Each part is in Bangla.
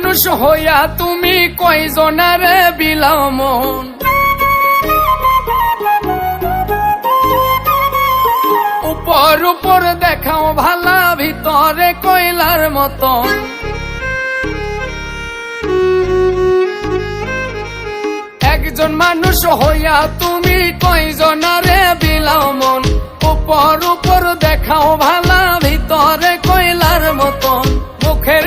মানুষ হইয়া তুমি কয়জনারে বিলাও উপর উপর দেখাও ভালা, ভিতরে কয়লার মতন। একজন মানুষ হইয়া তুমি কয়জনারে বিলাও উপর উপর দেখাও ভালা, ভিতরে কয়লার মতন। মুখের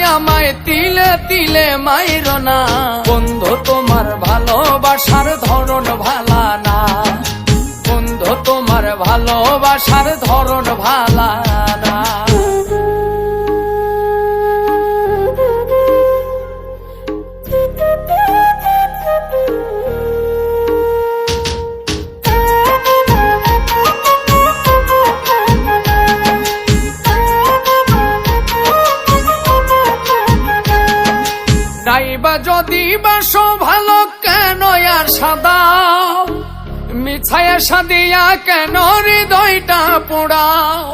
আমায় তিলে তিলে মাইর না। বন্ধু, তোমার ভালোবাসার ধরন ভালা না। বন্ধু, তোমার ভালোবাসার ধরন ভালা নাইবা যদি বাসো ভালো কেন আর সাদা? মিছায়া সাদিয়া কেন হৃদয়টা পোড়াও?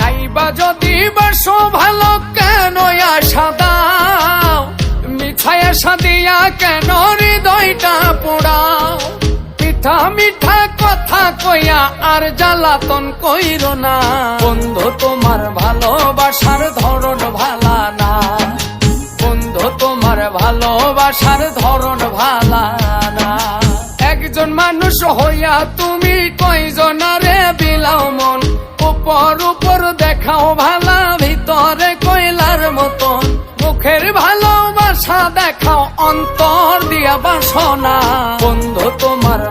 নাইবা যদি বাসো ভালো কেন সাদা? মিছায়া সাদিয়া কেন হৃদয়টা পোড়াও? মিঠা মিঠা কথা কইয়া আর জ্বালাতন কইর না। বন্ধু, তোমার ভালোবাসার ধরন ভালা না। বন্ধু, তোমার ভালোবাসার ধরন ভালা না। একজন মানুষ হইয়া তুমি কয়জনারে বিলাও মন? উপর উপর দেখাও ভালা, ভিতরে কয়লার মতন। মুখের ভালোবাসা দেখাও অন্তর দিয়া বাসনা। বন্ধু, তোমার